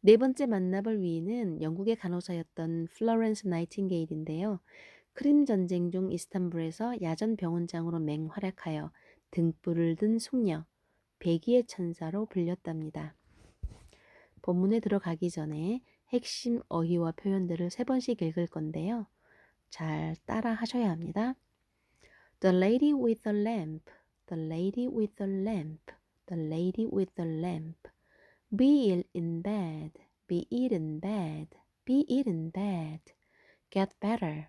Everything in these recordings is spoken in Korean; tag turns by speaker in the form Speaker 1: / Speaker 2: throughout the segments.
Speaker 1: 네 번째 만나볼 위인은 영국의 간호사였던 플로렌스 나이팅게일인데요. 크림 전쟁 중 이스탄불에서 야전 병원장으로 맹활약하여 등불을 든 숙녀, 백의의 천사로 불렸답니다. 본문에 들어가기 전에 핵심 어휘와 표현들을 세 번씩 읽을 건데요. 잘 따라 하셔야 합니다. The lady with the lamp, the lady with the lamp, the lady with the lamp. Be ill in bed, be ill in bed, be ill in bed. Get better,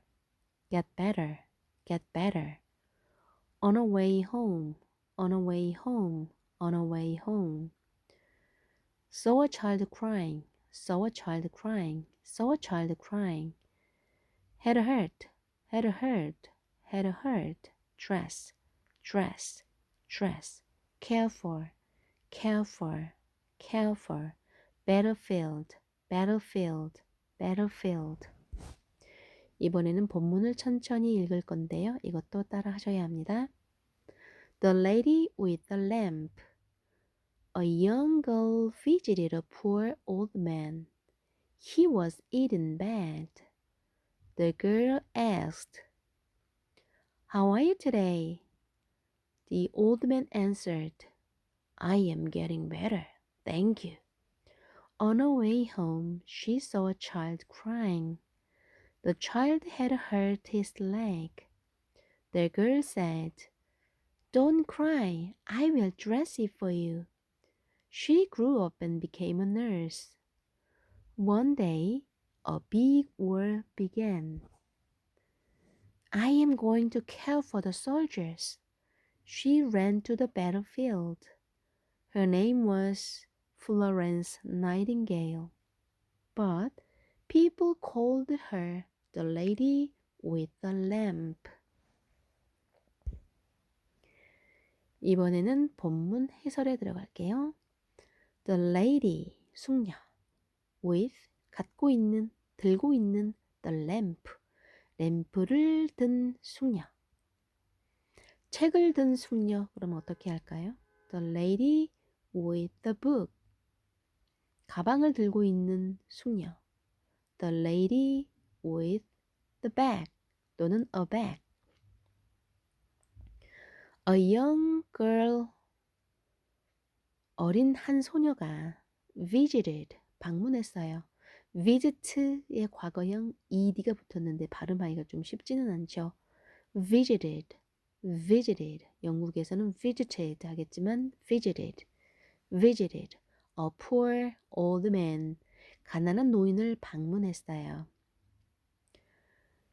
Speaker 1: get better, get better. On a way home, on a way home, on a way home. Saw a child crying, saw a child crying, saw a child crying. Had a hurt, had a hurt, had a hurt. Dress, dress, dress. Care for, care for, care for. Battlefield, battlefield, battlefield. 이번에는 본문을 천천히 읽을 건데요. 이것도 따라 하셔야 합니다. The lady with the lamp. A young girl visited a poor old man. He was eating bad. The girl asked, How are you today? The old man answered, I am getting better, thank you. On her way home, she saw a child crying. The child had hurt his leg. The girl said, Don't cry, I will dress it for you. She grew up and became a nurse. One day, a big war began. I am going to care for the soldiers. She ran to the battlefield. Her name was Florence Nightingale. But people called her the lady with the lamp. 이번에는 본문 해설에 들어갈게요. The lady, 숙녀, with, 갖고 있는, 들고 있는 the lamp, 램프를 든 숙녀. 책을 든 숙녀, 그러면 어떻게 할까요? The lady with the book. 가방을 들고 있는 숙녀. The lady with the bag 또는 a bag. A young girl 어린 한 소녀가 visited 방문했어요. visit의 과거형 ed가 붙었는데 발음하기가 좀 쉽지는 않죠. visited, visited. 영국에서는 visited 하겠지만 visited, visited. A poor old man. 가난한 노인을 방문했어요.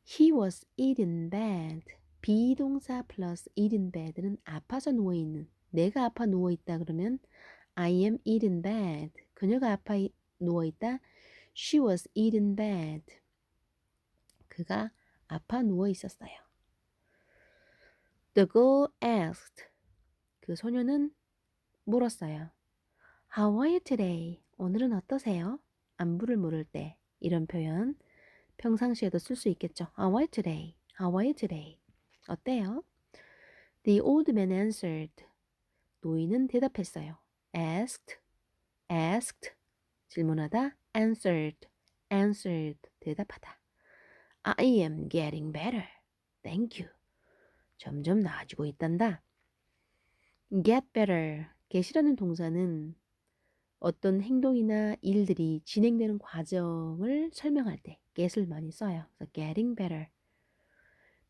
Speaker 1: He was eating bad. 비동사 플러스 eating bad는 아파서 누워있는. 내가 아파 누워있다 그러면 I am eating bad. 그녀가 아파 누워있다. She was eating bad. 그가 아파 누워 있었어요. The girl asked. 그 소녀는 물었어요. How are you today? 오늘은 어떠세요? 안부를 물을 때 이런 표현 평상시에도 쓸 수 있겠죠. How are you today? How are you today? 어때요? The old man answered. 노인은 대답했어요. asked, asked, 질문하다, answered, answered, 대답하다. I am getting better. Thank you. 점점 나아지고 있단다. get better, get이라는 동사는 어떤 행동이나 일들이 진행되는 과정을 설명할 때 get을 많이 써요. 그래서 getting better.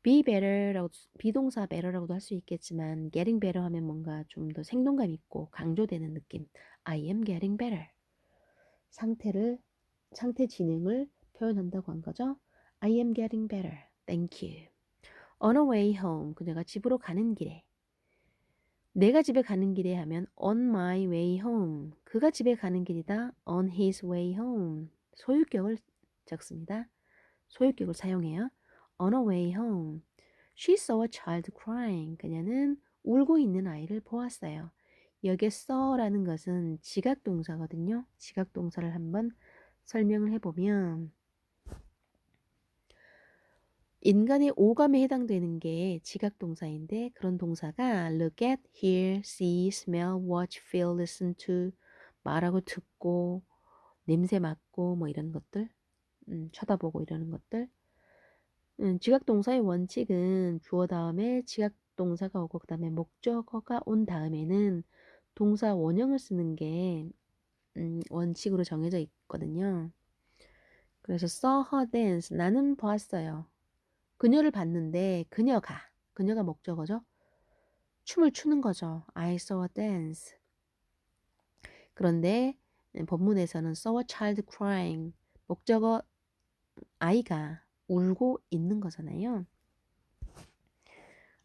Speaker 1: be better라고 비동사 better라고도 할 수 있겠지만 getting better 하면 뭔가 좀 더 생동감 있고 강조되는 느낌. I am getting better. 상태를 상태 진행을 표현한다고 한 거죠. I am getting better. Thank you. On a way home. 그녀가 집으로 가는 길에. 내가 집에 가는 길에 하면 on my way home. 그가 집에 가는 길이다. on his way home. 소유격을 적습니다. 소유격을 사용해요. on a way home. She saw a child crying. 그녀는 울고 있는 아이를 보았어요. 여기에 saw라는 것은 지각 동사거든요. 지각 동사를 한번 설명을 해보면 인간의 오감에 해당되는 게 지각 동사인데 그런 동사가 look at, hear, see, smell, watch, feel, listen to 말하고 듣고 냄새 맡고 뭐 이런 것들, 음, 쳐다보고 이러는 것들. 음, 지각 동사의 원칙은 주어 다음에 지각 동사가 오고 그 다음에 목적어가 온 다음에는 동사 원형을 쓰는 게 음, 원칙으로 정해져 있거든요. 그래서 saw her dance 나는 보았어요. 그녀를 봤는데 그녀가 그녀가 목적어죠. 춤을 추는 거죠. I saw her dance. 그런데 본문에서는 saw a child crying 목적어 아이가 울고 있는 거잖아요.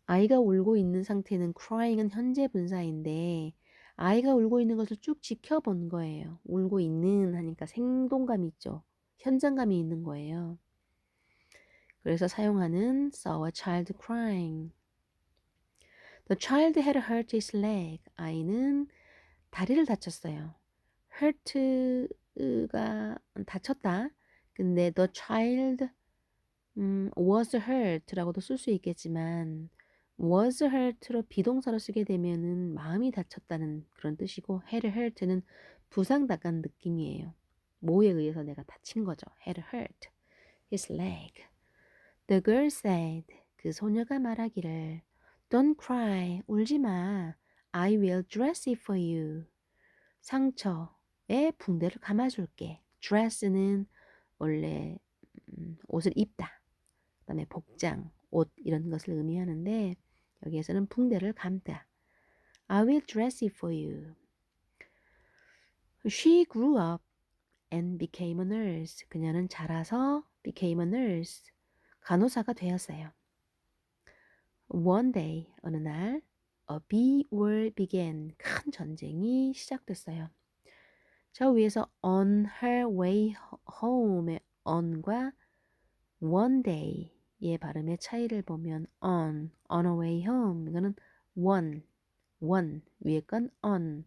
Speaker 1: 아이가 울고 있는 상태는 crying은 현재 분사인데 아이가 울고 있는 것을 쭉 지켜본 거예요. 울고 있는 하니까 생동감이 있죠. 현장감이 있는 거예요. 그래서 사용하는 saw a child crying. The child had hurt his leg. 아이는 다리를 다쳤어요. hurt가 다쳤다. 근데 the child 음, was hurt라고도 쓸 수 있겠지만 was hurt로 비동사로 쓰게 되면은 마음이 다쳤다는 그런 뜻이고 had hurt는 부상 당한 느낌이에요. 뭐에 의해서 내가 다친 거죠. had hurt his leg. The girl said 그 소녀가 말하기를 Don't cry 울지 마. I will dress it for you. 상처에 붕대를 감아줄게. dress는 원래 음, 옷을 입다. 그 다음에 복장, 옷 이런 것을 의미하는데 여기에서는 붕대를 감다. I will dress it for you. She grew up and became a nurse. 그녀는 자라서 became a nurse. 간호사가 되었어요. One day, 어느 날, a big war began. 큰 전쟁이 시작됐어요. 저 위에서 on her way home의 on과 one day의 발음의 차이를 보면 on, on a way home 이거는 one, one 위에 건 on.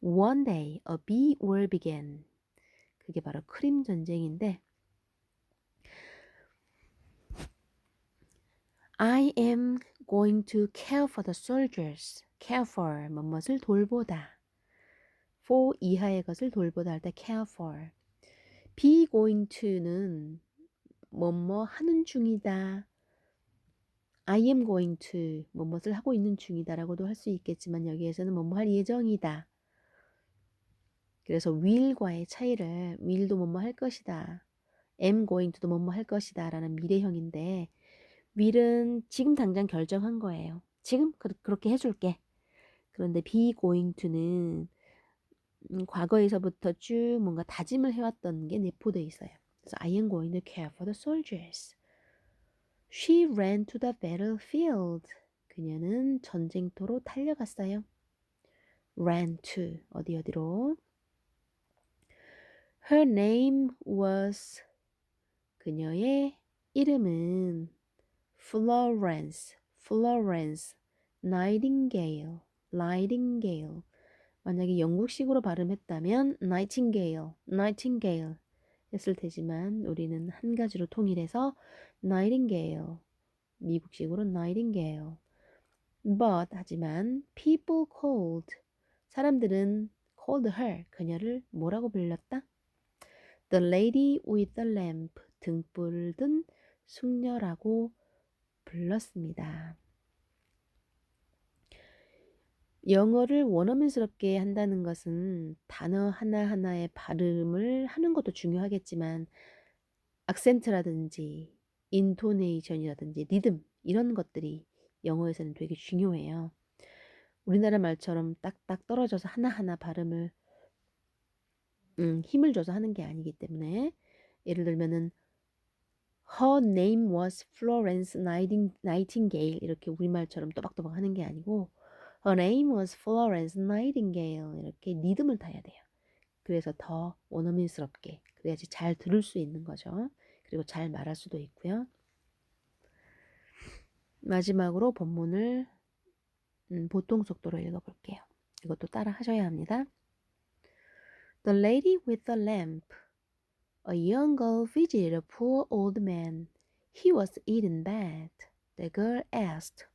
Speaker 1: One day a big war began. 그게 바로 크림 전쟁인데 I am going to care for the soldiers. care for 무엇을 돌보다. for 이하의 것을 돌보다 할 때 care for. be going to는 뭐뭐 하는 중이다. I am going to 뭐뭇을 하고 있는 중이다라고도 할 수 있겠지만 여기에서는 뭐뭐 할 예정이다. 그래서 will과의 차이를 will도 뭐뭐 할 것이다. am going to도 뭐뭐 할 것이다 라는 미래형인데 will은 지금 당장 결정한 거예요. 지금 그, 렇게 해줄게. 그런데 be going to는 음, 과거에서부터 쭉 뭔가 다짐을 해왔던 게 내포되어 있어요. 그래서 I am going to care for the soldiers. She ran to the battlefield. 그녀는 전쟁터로 달려갔어요. ran to 어디 어디로? Her name was 그녀의 이름은 Florence, Florence, Nightingale, Nightingale. 만약에 영국식으로 발음했다면 Nightingale, Nightingale 했을 테지만 우리는 한 가지로 통일해서 Nightingale, 미국식으로 Nightingale. But 하지만 people called 사람들은 called her 그녀를 뭐라고 불렀다? The lady with the lamp 등불을 든 숙녀라고 불렀습니다. 영어를 원어민스럽게 한다는 것은 단어 하나하나의 발음을 하는 것도 중요하겠지만 악센트라든지 인토네이션이라든지 리듬 이런 것들이 영어에서는 되게 중요해요. 우리나라 말처럼 딱딱 떨어져서 하나하나 발음을 음, 힘을 줘서 하는 게 아니기 때문에 예를 들면은 Her name was Florence Nightingale 이렇게 우리말처럼 또박또박 하는 게 아니고 Her name was Florence Nightingale 이렇게 리듬을 타야 돼요. 그래서 더 원어민스럽게 그래야지 잘 들을 수 있는 거죠. 그리고 잘 말할 수도 있고요. 마지막으로 본문을 음, 보통 속도로 읽어볼게요. 이것도 따라 하셔야 합니다. The lady with the lamp A young girl visited a poor old man. He was eating bad. The girl asked,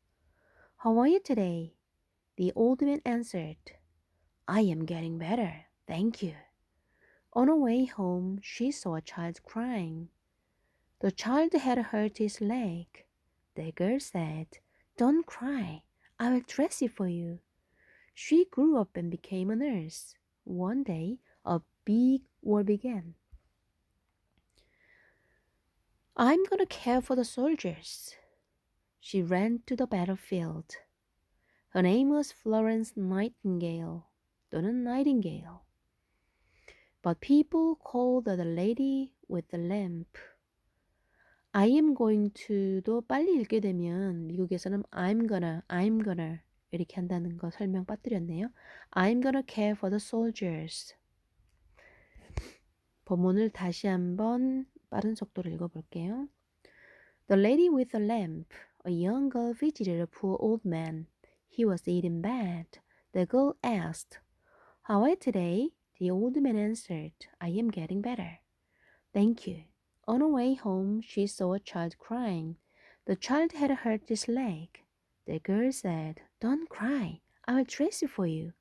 Speaker 1: How are you today? The old man answered, I am getting better, thank you. On her way home, she saw a child crying. The child had hurt his leg. The girl said, Don't cry. I will dress it for you. She grew up and became a nurse. One day, a big war began. I'm gonna care for the soldiers. She ran to the battlefield. Her name was Florence Nightingale 또는 Nightingale. But people called her the lady with the lamp. I am going to도 빨리 읽게 되면 미국에서는 I'm gonna, I'm gonna 이렇게 한다는 거 설명 빠뜨렸네요. I'm gonna care for the soldiers. 본문을 다시 한번 빠른 속도로 읽어볼게요. The lady with the lamp. A young girl visited a poor old man. He was eating bad. The girl asked, How are you today? The old man answered, I am getting better. Thank you. On her way home, she saw a child crying. The child had hurt his leg. The girl said, Don't cry. I will dress it for you.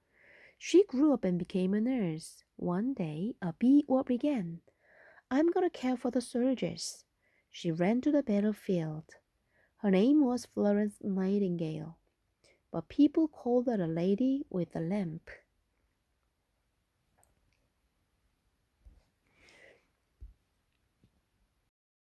Speaker 1: She grew up and became a nurse. One day, a bee war began. I'm gonna care for the soldiers. She ran to the battlefield. Her name was Florence Nightingale, but people called her a lady with a lamp.